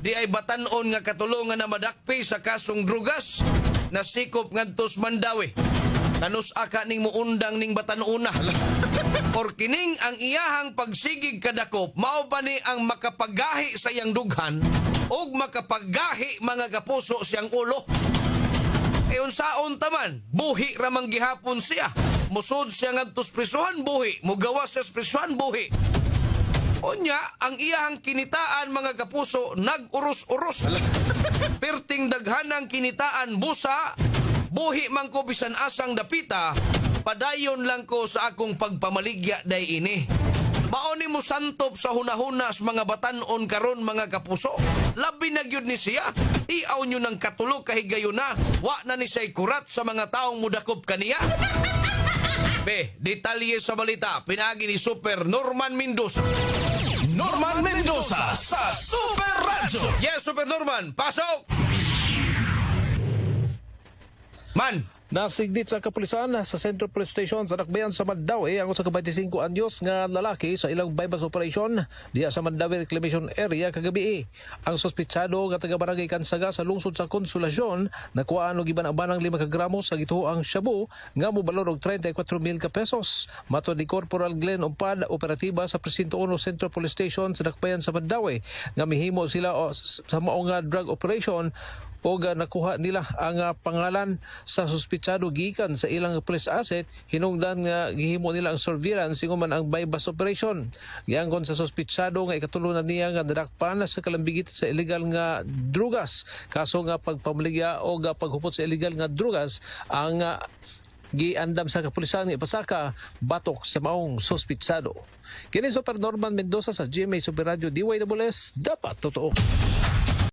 di ay batanon nga katulungan na madakpi sa kasong drugas na sikop ngadtos Mandawi. Kanus aka ning muundang ning batanuna. Or kining ang iyahang pagsigig kadakop mao ba ni ang makapagahi sa iyang dughan ug makapagahi mga kapuso siyang ulo. E unsaon taman, buhi ramang gihapon siya. Musod siya ngadtos prisuhan buhi, mugawas sa prisuhan buhi. Unya, ang iyahang kinitaan mga kapuso nag-uros-uros. Perting daghanang kinitaan busa, buhi man ko bisan asang dapita, padayon lang ko sa akong pagpamaligya day ini. Maoni mo santop sa hunahunas mga batanon karon mga kapuso. Labi na gyud ni siya. Iaw nyo ng katulog kahigayon na. Wa na ni siya'y kurat sa mga taong mudakop kaniya. Be, detalye sa balita. Pinagi ni Super Norman Mendoza. Norman Mendoza sa Super Radio. Yes, Super Norman. Pasok! Man, Nasignit sa kapulisan sa Central Police Station sa Nakbayan sa Mandawi ang sa 25 anyos nga lalaki sa ilang bypass operation diya sa Mandawi Reclamation Area kagabi. Ang sospitsado nga taga Barangay Kansaga sa lungsod sa Konsolasyon nakuha og iban-abanang 5 ka gramos sa gituoang shabu nga mobalor og 34 mil ka pesos. Mato ni Corporal Glenn Umpad, operatiba sa Presinto 1 Central Police Station sa Nakbayan sa Mandawi nga mihimo sila o, sa mao drug operation ga nakuha nila ang ah, pangalan sa suspitsado gikan sa ilang police asset. Hinungdan nga gihimo nila ang surveillance man ang bypass operation. Gianggon sa suspitsado nga ikatulunan niya nga nadakpan sa kalambigit sa illegal nga drugas. Kaso nga pagpamaligya o paghupot sa illegal nga drugas ang ah, giandam sa kapulisan nga ipasaka batok sa maong suspitsado. Kini Super Norman Mendoza sa GMA Super Radio DYWS dapat totoo